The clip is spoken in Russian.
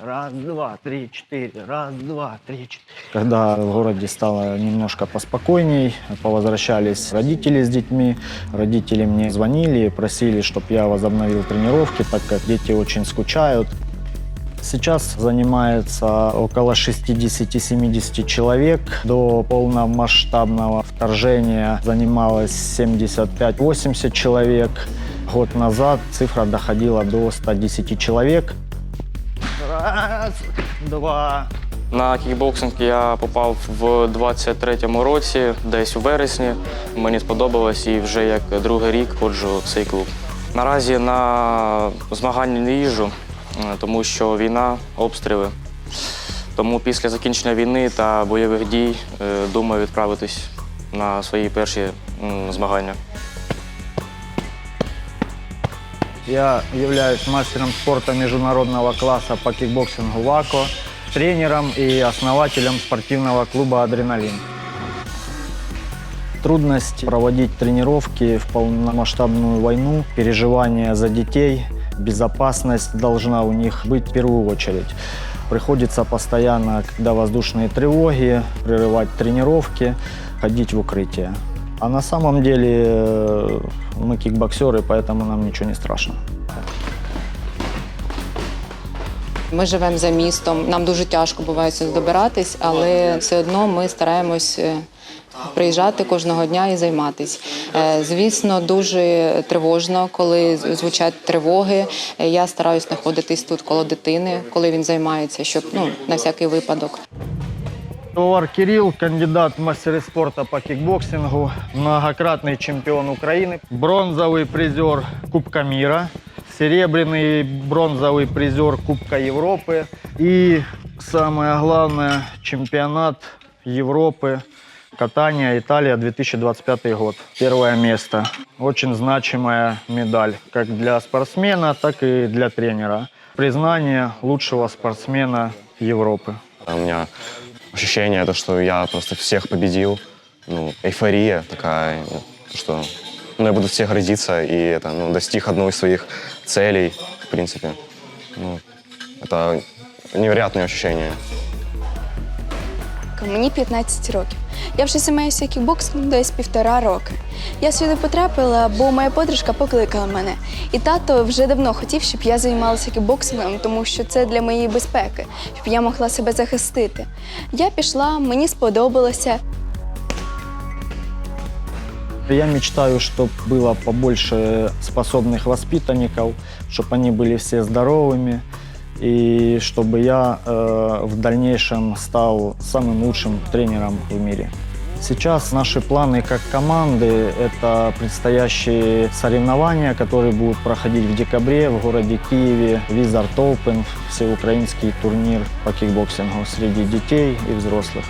Раз, два, три, четыре. Раз, два, три, четыре. Когда в городе стало немножко поспокойней, повозвращались родители с детьми. Родители мне звонили, просили, чтобы я возобновил тренировки, так как дети очень скучают. Сейчас занимается около 60-70 человек. До полномасштабного вторжения занималось 75-80 человек. Год назад цифра доходила до 110 человек. Раз, два. На кікбоксинг я попав в 23-му році, десь у вересні. Мені сподобалось і вже як другий рік ходжу в цей клуб. Наразі на змагання не їжджу, е, тому що війна, обстріли. Тому після закінчення війни та бойових дій е, думаю відправитись на свої перші змагання. Я являюсь мастером спорта международного класса по кикбоксингу ВАКО, тренером и основателем спортивного клуба «Адреналин». Трудность проводить тренировки в полномасштабную войну, переживания за детей, безопасность должна у них быть в первую очередь. Приходится постоянно, когда воздушные тревоги, прерывать тренировки, ходить в укрытие. А на самом деле э, мы кикбоксеры, поэтому нам ничего не страшно. Ми живемо за містом. Нам дуже тяжко буває сюди добиратись, але все одно ми стараємось е, приїжджати кожного дня і займатись. Е, Звісно, дуже тривожно, коли звучать тривоги. Е, Я стараюсь знаходитись тут коло дитини, коли він займається, щоб ну на всякий випадок. Товар Кирилл, кандидат в мастеры спорта по кикбоксингу, многократный чемпион Украины, бронзовый призер Кубка мира, серебряный бронзовый призер Кубка Европы и, самое главное, чемпионат Европы катания Италия 2025 год. Первое место. Очень значимая медаль как для спортсмена, так и для тренера. Признание лучшего спортсмена Европы. У меня ощущение, то, что я просто всех победил. Ну, эйфория такая, что ну, я буду всех гордиться и это, ну, достиг одной из своих целей, в принципе. Ну, это невероятное ощущение. Мені 15 років. Я вже займаюся кікбоксингом десь півтора роки. Я сюди потрапила, бо моя подружка покликала мене. І тато вже давно хотів, щоб я займалася кікбоксингом, тому що це для моєї безпеки, щоб я могла себе захистити. Я пішла, мені сподобалося. Я мечтаю, чтобы было побольше способных воспитанников, чтобы они были все здоровыми, И чтобы я э, в дальнейшем стал самым лучшим тренером в мире. Сейчас наши планы как команды – это предстоящие соревнования, которые будут проходить в декабре в городе Киеве, Wizard Open, всеукраинский турнир по кикбоксингу среди детей и взрослых.